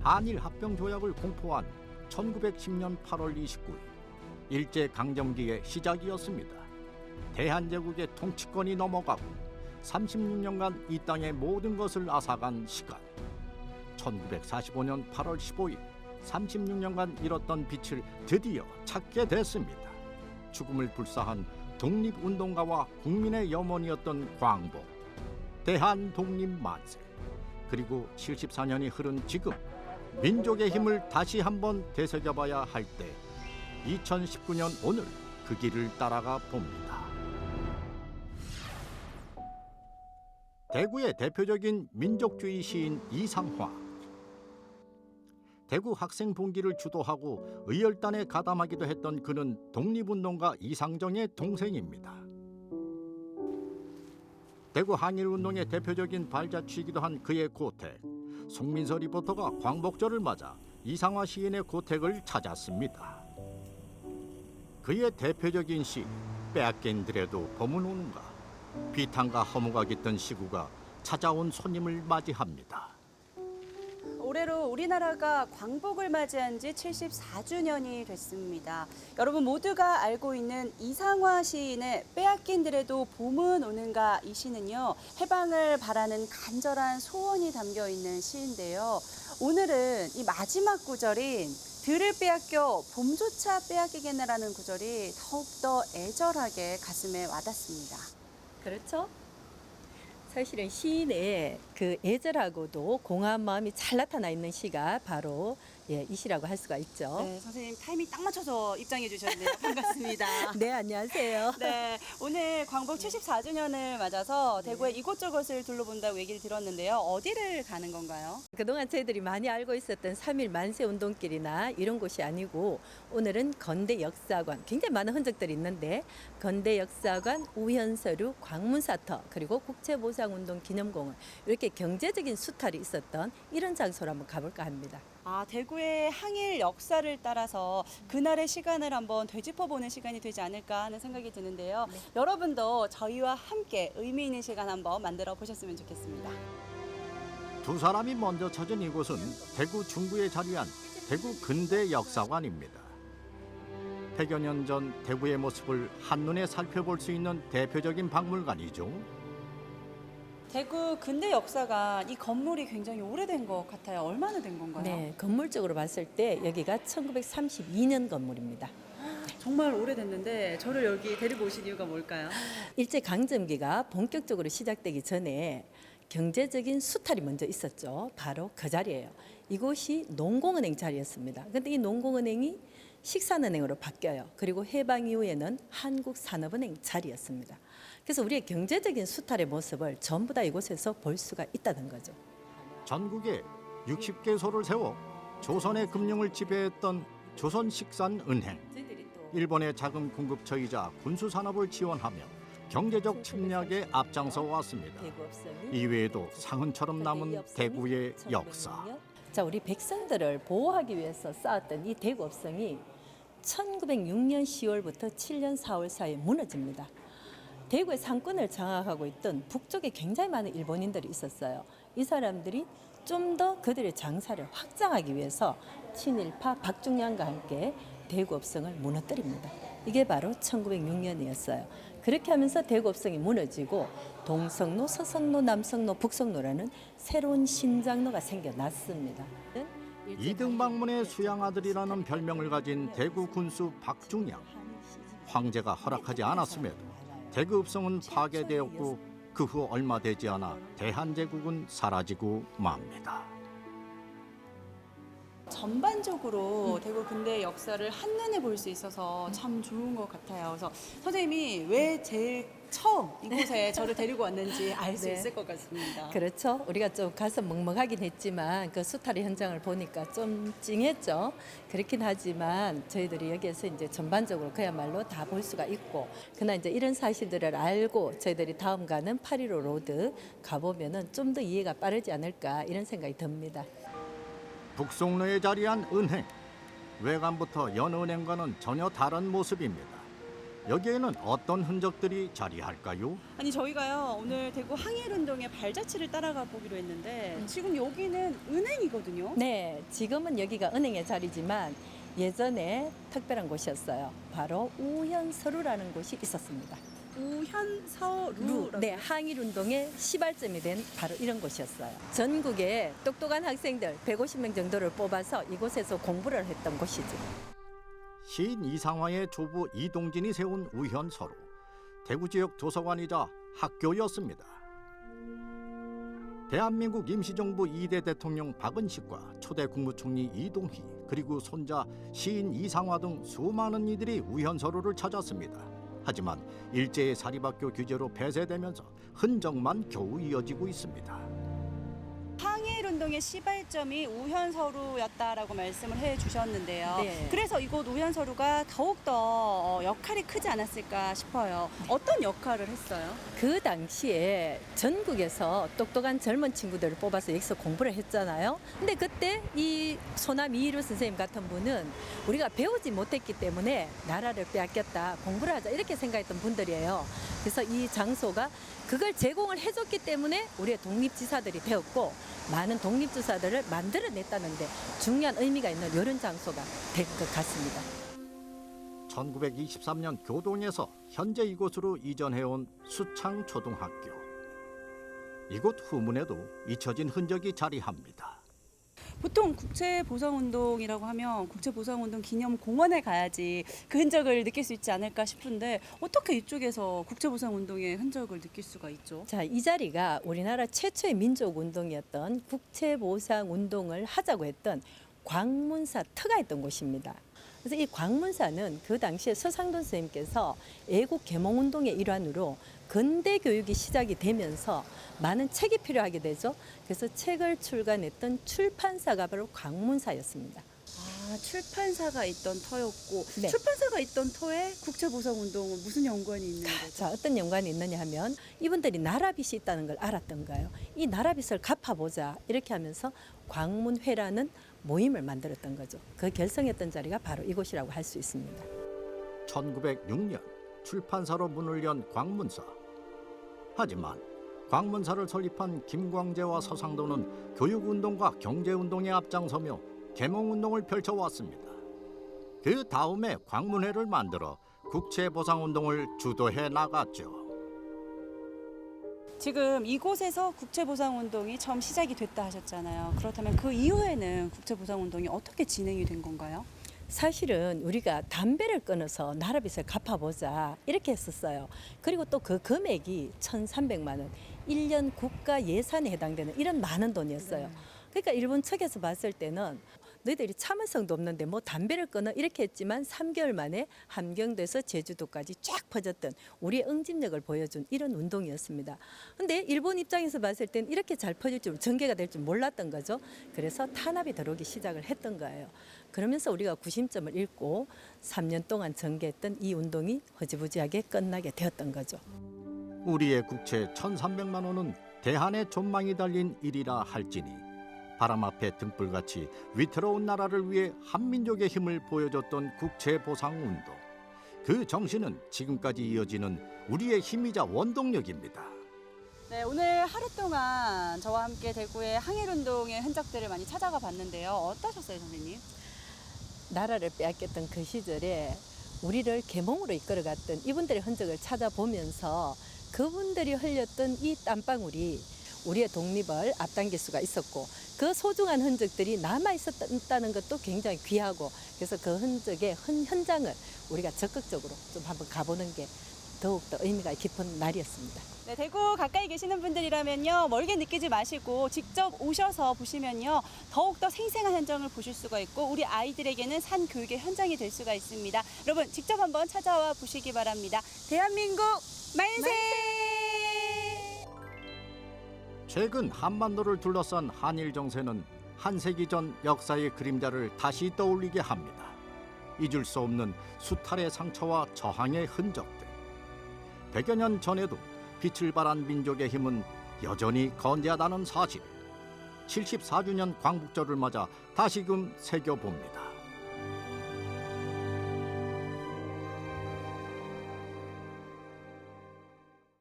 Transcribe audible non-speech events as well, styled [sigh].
한일 합병 조약을 공포한 1910년 8월 29일 일제 강점기의 시작이었습니다. 대한제국의 통치권이 넘어가고 36년간 이 땅의 모든 것을 앗아간 시간. 1945년 8월 15일 36년간 잃었던 빛을 드디어 찾게 됐습니다. 죽음을 불사한 독립운동가와 국민의 염원이었던 광복, 대한 독립 만세, 그리고 74년이 흐른 지금 민족의 힘을 다시 한번 되새겨봐야 할 때 2019년 오늘 그 길을 따라가 봅니다. 대구의 대표적인 민족주의 시인 이상화. 대구 학생 봉기를 주도하고 의열단에 가담하기도 했던 그는 독립운동가 이상정의 동생입니다. 대구 한일운동의 대표적인 발자취이기도 한 그의 고택. 송민서 리포터가 광복절을 맞아 이상화 시인의 고택을 찾았습니다. 그의 대표적인 시 빼앗긴들에도 봄은 오는가 비탄과 허무가 깃든 시구가 찾아온 손님을 맞이합니다. 올해로 우리나라가 광복을 맞이한 지 74주년이 됐습니다. 여러분 모두가 알고 있는 이상화 시인의 빼앗긴 들에도 봄은 오는가 이 시는요. 해방을 바라는 간절한 소원이 담겨 있는 시인데요. 오늘은 이 마지막 구절인 들을 빼앗겨 봄조차 빼앗기겠네라는 구절이 더욱더 애절하게 가슴에 와닿습니다. 그렇죠? 사실은 시인의 그 애절하고도 공허한 마음이 잘 나타나 있는 시가 바로 예, 이 시라고 할 수가 있죠. 네, 선생님 타이밍 딱 맞춰서 입장해 주셨네요. [laughs] 반갑습니다. 네, 안녕하세요. [laughs] 네, 오늘 광복 74주년을 맞아서 대구의 이곳저곳을 둘러본다고 얘기를 들었는데요. 어디를 가는 건가요? 그동안 저희들이 많이 알고 있었던 3.1 만세 운동길이나 이런 곳이 아니고 오늘은 건대 역사관 굉장히 많은 흔적들이 있는데 건대 역사관 우현서류 광문사터 그리고 국채보상운동 기념공원 이렇게 경제적인 수탈이 있었던 이런 장소로 한번 가볼까 합니다. 아, 대구의 항일 역사를 따라서 그날의 시간을 한번 되짚어보는 시간이 되지 않을까 하는 생각이 드는데요. 여러분도 저희와 함께 의미 있는 시간 한번 만들어 보셨으면 좋겠습니다. 두 사람이 먼저 찾은 이곳은 대구 중구에 자리한 대구 근대 역사관입니다. 100여 년 전 대구의 모습을 한눈에 살펴볼 수 있는 대표적인 박물관이죠. 대구 근대 역사관 이 건물이 굉장히 오래된 것 같아요. 얼마나 된 건가요? 네, 건물적으로 봤을 때 여기가 1932년 건물입니다. [gasps] 정말 오래됐는데 저를 여기 데리고 오신 이유가 뭘까요? 일제 강점기가 본격적으로 시작되기 전에 경제적인 수탈이 먼저 있었죠. 바로 그 자리예요. 이곳이 농공은행 자리였습니다. 근데 이 농공은행이 식산은행으로 바뀌어요. 그리고 해방 이후에는 한국산업은행 자리였습니다. 그래서 우리의 경제적인 수탈의 모습을 전부 다 이곳에서 볼 수가 있다는 거죠. 전국에 60개소를 세워 조선의 금융을 지배했던 조선식산은행. 일본의 자금 공급처이자 군수 산업을 지원하며 경제적 침략에 앞장서 왔습니다. 이외에도 상흔처럼 남은 대구의 역사. 자, 우리 백성들을 보호하기 위해서 쌓았던 이 대구업성이 1906년 10월부터 7년 4월 사이에 무너집니다. 대구의 상권을 장악하고 있던 북쪽에 굉장히 많은 일본인들이 있었어요. 이 사람들이 좀 더 그들의 장사를 확장하기 위해서 친일파 박중량과 함께 대구업성을 무너뜨립니다. 이게 바로 1906년이었어요. 그렇게 하면서 대구업성이 무너지고 동성로, 서성로, 남성로, 북성로라는 새로운 신장로가 생겨났습니다. 이등 방문의 수양아들이라는 별명을 가진 대구 군수 박중양. 황제가 허락하지 않았음에도 대구 읍성은 파괴되었고 그 후 얼마 되지 않아 대한제국은 사라지고 맙니다. 전반적으로 대구 근대 역사를 한눈에 볼 수 있어서 참 좋은 것 같아요. 그래서 선생님이 왜 제일 처음 이곳에 [laughs] 저를 데리고 왔는지 알 수 네. 있을 것 같습니다. 그렇죠. 우리가 좀 가서 먹먹하긴 했지만 그 수탈의 현장을 보니까 좀 찡했죠. 그렇긴 하지만 저희들이 여기에서 이제 전반적으로 그야말로 다 볼 수가 있고 그러나 이제 이런 사실들을 알고 저희들이 다음 가는 8.15 로드 가보면은 좀 더 이해가 빠르지 않을까 이런 생각이 듭니다. 북송로에 자리한 은행. 외관부터 연 은행과는 전혀 다른 모습입니다. 여기에는 어떤 흔적들이 자리할까요? 아니 저희가요 오늘 대구 항일운동의 발자취를 따라가 보기로 했는데 음. 지금 여기는 은행이거든요. 네, 지금은 여기가 은행의 자리지만 예전에 특별한 곳이었어요. 바로 우현서루라는 곳이 있었습니다. 우현서루. 네, 항일 운동의 시발점이 된 바로 이런 곳이었어요. 전국에 똑똑한 학생들 150명 정도를 뽑아서 이곳에서 공부를 했던 곳이죠. 시인 이상화의 조부 이동진이 세운 우현서로 대구 지역 도서관이자 학교였습니다. 대한민국 임시정부 2대 대통령 박은식과 초대 국무총리 이동희 그리고 손자 시인 이상화 등 수많은 이들이 우현서로를 찾았습니다. 하지만 일제의 사립학교 규제로 폐쇄되면서 흔적만 겨우 이어지고 있습니다. 항일운동의 시발점이 우현서루였다라고 말씀을 해주셨는데요. 네. 그래서 이곳 우현서루가 더욱더 어, 역할이 크지 않았을까 싶어요. 어떤 역할을 했어요? 그 당시에 전국에서 똑똑한 젊은 친구들을 뽑아서 여기서 공부를 했잖아요. 근데 그때 이 소남 이희루 선생님 같은 분은 우리가 배우지 못했기 때문에 나라를 빼앗겼다, 공부를 하자 이렇게 생각했던 분들이에요. 그래서 이 장소가 그걸 제공을 해줬기 때문에 우리의 독립지사들이 되었고 많은 독립지사들을 만들어냈다는데 중요한 의미가 있는 이런 장소가 될 것 같습니다. 1923년 교동에서 현재 이곳으로 이전해온 수창초등학교. 이곳 후문에도 잊혀진 흔적이 자리합니다. 보통 국채 보상 운동이라고 하면 국채 보상 운동 기념 공원에 가야지 그 흔적을 느낄 수 있지 않을까 싶은데 어떻게 이쪽에서 국채 보상 운동의 흔적을 느낄 수가 있죠? 자, 이 자리가 우리나라 최초의 민족 운동이었던 국채 보상 운동을 하자고 했던 광문사 터가 있던 곳입니다. 그래서 이 광문사는 그 당시에 서상돈 선생님께서 애국 개몽 운동의 일환으로 근대 교육이 시작이 되면서 많은 책이 필요하게 되죠. 그래서 책을 출간했던 출판사가 바로 광문사였습니다. 아, 출판사가 있던 터였고 네. 출판사가 있던 터에 국채보상운동은 무슨 연관이 있는 거죠? 자, 어떤 연관이 있느냐 하면 이분들이 나라빚이 있다는 걸 알았던 거예요. 이 나라빚을 갚아보자 이렇게 하면서 광문회라는 모임을 만들었던 거죠. 그 결성했던 자리가 바로 이곳이라고 할 수 있습니다. 1906년 출판사로 문을 연 광문사. 하지만 광문사를 설립한 김광재와 서상도는 교육운동과 경제운동에 앞장서며 개몽운동을 펼쳐왔습니다. 그 다음에 광문회를 만들어 국채보상운동을 주도해 나갔죠. 지금 이곳에서 국채보상운동이 처음 시작이 됐다 하셨잖아요. 그렇다면 그 이후에는 국채보상운동이 어떻게 진행이 된 건가요? 사실은 우리가 담배를 끊어서 나라빚을 갚아보자 이렇게 했었어요. 그리고 또 그 금액이 1,300만 원, 1년 국가 예산에 해당되는 이런 많은 돈이었어요. 그러니까 일본 측에서 봤을 때는 너희들이 참을성도 없는데 뭐 담배를 끊어 이렇게 했지만 3개월 만에 함경도에서 제주도까지 쫙 퍼졌던 우리의 응집력을 보여준 이런 운동이었습니다. 근데 일본 입장에서 봤을 땐 이렇게 잘 퍼질 줄 전개가 될 줄 몰랐던 거죠. 그래서 탄압이 들어오기 시작을 했던 거예요. 그러면서 우리가 구심점을 잃고 3년 동안 전개했던 이 운동이 허지부지하게 끝나게 되었던 거죠. 우리의 국채 1,300만 원은 대한의 전망이 달린 일이라 할지니 바람 앞에 등불같이 위태로운 나라를 위해 한민족의 힘을 보여줬던 국채 보상 운동. 그 정신은 지금까지 이어지는 우리의 힘이자 원동력입니다. 네, 오늘 하루 동안 저와 함께 대구의 항일운동의 흔적들을 많이 찾아가 봤는데요. 어떠셨어요, 선생님? 나라를 빼앗겼던 그 시절에 우리를 계몽으로 이끌어갔던 이분들의 흔적을 찾아보면서 그분들이 흘렸던 이 땀방울이 우리의 독립을 앞당길 수가 있었고 그 소중한 흔적들이 남아 있었다는 것도 굉장히 귀하고 그래서 그 흔적의 현- 현장을 우리가 적극적으로 좀 한번 가보는 게 더욱더 의미가 깊은 날이었습니다. 네, 대구 가까이 계시는 분들이라면요, 멀게 느끼지 마시고 직접 오셔서 보시면요, 더욱더 생생한 현장을 보실 수가 있고, 우리 아이들에게는 산 교육의 현장이 될 수가 있습니다. 여러분, 직접 한번 찾아와 보시기 바랍니다. 대한민국 만세! 최근 한반도를 둘러싼 한일 정세는 한 세기 전 역사의 그림자를 다시 떠올리게 합니다. 잊을 수 없는 수탈의 상처와 저항의 흔적들. 100여 년 전에도 빛을 발한 민족의 힘은 여전히 건재하다는 사실. 74주년 광복절을 맞아 다시금 새겨봅니다.